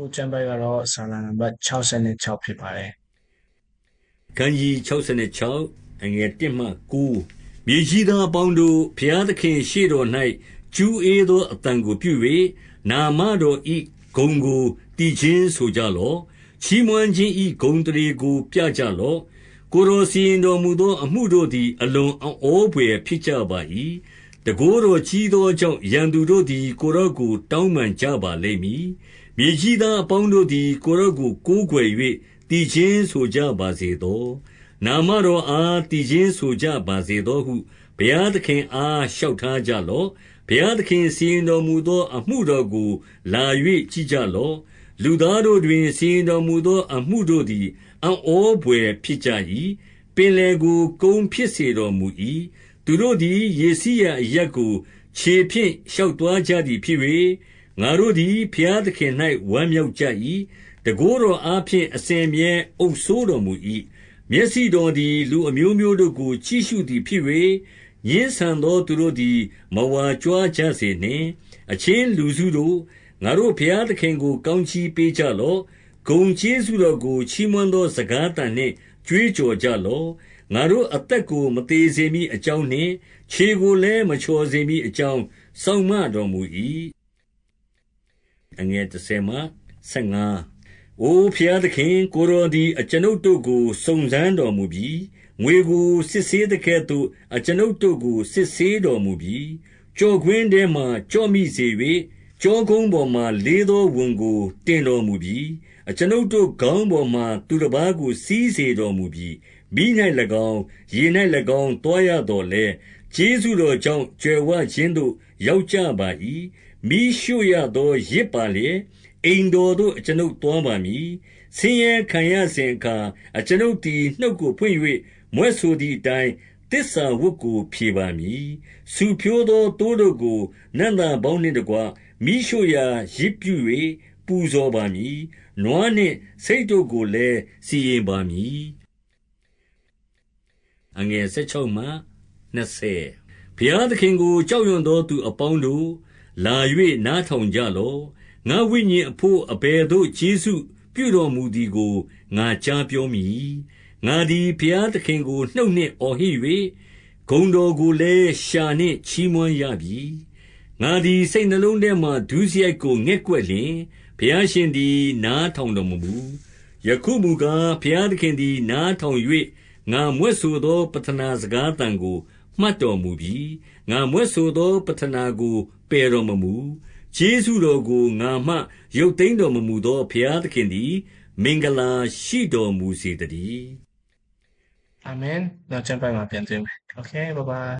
ခုကျမ်းပိုက်ကတော့ဆာလံနံပါတ်66ဖြစ်ပါတယ်ခန်းကြီး66အငယ်1မှ9မြေကြီးသားအပေါင်းတို့ဖျားသခင်ရှေ့တော်၌ကျူးအေးသောအတန်ကိုပြု၍နာမတော်ဤဂုံကိုတည်ခြင်းဆိုကြလော့ချီးမွမ်းခြင်းဤဂုံတရေကိုပြကြလော့ကိုယ်တော်စီရင်တော်မူသောအမှုတို့သည်အလွန်အောဖွယ်ဖြစ်ကြပါ၏ တကိုးတော်ကြီးသောကြောင့် ရန်သူတို့သည် ကိုယ်တော်ကို တောင်းပန်ကြပါလိမ့်မည် မြေကြီးသားအပေါင်းတို့သည် ကိုယ်တော်ကို ကိုးကွယ်၍တည်ခြင်းဆိုကြပါစေသော။နာမတော်အားတည်ခြင်းဆိုကြပါစေသောဟု ဘုရားသခင်အား လျှောက်ထားကြလော့။ဘုရားသခင် စီရင်တော်မူသော အမှုတော်ကို လာ၍ကြည့်ကြလော့။လူသားတို့တွင် စီရင်တော်မူသော အမှုတို့သည် အံ့ဩဘွယ်ဖြစ်ကြ၏။ပင်လယ်ကို ကုန်းဖြစ်စေတော်မူ၏။ သူတို့သည် ရေစီးရာအရပ်ကို ခြေဖြင့် ရှောက်သွားကြသည်ဖြစ်၍၊ငါတို့သည် ဘုရားသခင်၌ဝမ်းမြောက်ကြ၏။တန်ခိုးတော်အားဖြင့် အစဉ်အမြဲ အုပ်စိုးတော်မူ၏။မျက်စိတော်သည် လူအမျိုးမျိုးတို့ကို ကြည့်ရှုသည်ဖြစ်၍၊ငြင်းဆန်သောသူတို့သည် မဝါကြွားကြစေနှင့်။အချင်းလူစုတို့၊ငါတို့ဘုရားသခင်ကို ကောင်းကြီးပေးကြလော့။ဂုဏ်ကျေးဇူးတော်ကို ချီးမွမ်းသော စကားသံနှင့် ကြွေးကြော်ကြလော့။ ငါတို့အသက်ကို မသေစေမည်အကြောင်းနှင့် ခြေကိုလည်း မချော်စေမည်အကြောင်း စောင့်မတော်မူ၏။အိုဘုရားသခင်၊ကိုယ်တော်သည် အကျွန်ုပ်တို့ကို စုံစမ်းတော်မူပြီ။ငွေကို စစ်ဆေးသကဲ့သို့ အကျွန်ုပ်တို့ကို စစ်ဆေးတော်မူပြီ။ကျော့ကွင်းထဲမှာ ကျော့မိစေ၍၊ ကျောကုန်းပေါ်မှာ လေးသောဝန်ကို တင်တော်မူပြီ။အကျွန်ုပ်တို့ခေါင်းပေါ်မှာ သူတပါးကို စီးစေတော်မူပြီ။မီး၌၎င်း၊ရေ၌၎င်း သွားရသော်လည်း၊ကျေးဇူးတော်ကြောင့် ကြွယ်ဝခြင်းသို့ ရောက်ကြပါ၏။မီးရှို့ရသော ယဇ်ပါလျက်၊အိမ်တော်သို့ အကျွန်ုပ်သွားပါမည်။ဆင်းရဲခံရစဉ်အခါ အကျွန်ုပ်သည် နှုတ်ကိုဖွင့်၍မြွက်ဆိုသည်အတိုင်း သစ္စာဝတ်ကို ဖြေပါမည်။ဆူဖြိုးသော သိုးတို့ကို နံ့သာပေါင်းနှင့်တကွ မီးရှို့ရာယဇ်ပြု၍ပူဇော်ပါမည်။နွားနှင့် ဆိတ်တို့ကိုလည်း စီရင်ပါမည်။16 ဘုရားသခင်ကို ကြောက်ရွံ့သောသူအပေါင်းတို့၊လာ၍နားထောင်ကြလော့။ငါ့ဝိညာဉ်အဘို့ အဘယ်သို့ ကျေးဇူးပြုတော်မူသည်ကို ငါကြားပြောမည်။ငါသည် ဘုရားသခင်ကို နှုတ်နှင့်အော်ဟစ်၍၊ဂုဏ်တော်ကိုလည်း လျှာနှင့်ချီးမွမ်းရပြီ။ ငါသည် စိတ်နှလုံးထဲမှာ ဒုစရိုက်ကို ငဲ့ကွက်လျှင်၊ဘုရားရှင်သည် နားထောင်တော်မမူ။ယခုမူကား၊ဘုရားသခင်သည် နားထောင်၍ငါမြွက်ဆိုသော ပဌနာစကားသံကို မှတ်တော်မူပြီ။ငါမြွက်ဆိုသော ပဌနာကို ပယ်တော်မမူ။ကျေးဇူးတော်ကို ငါမှ ရုပ်သိမ်းတော်မမူသော ဘုရားသခင်သည် မင်္ဂလာရှိတော်မူစေသတည်း။အာမင်။နောက်ကျမ်းပိုင်းမှာ ပြန်တွေ့မယ်။ Okay. Bye bye.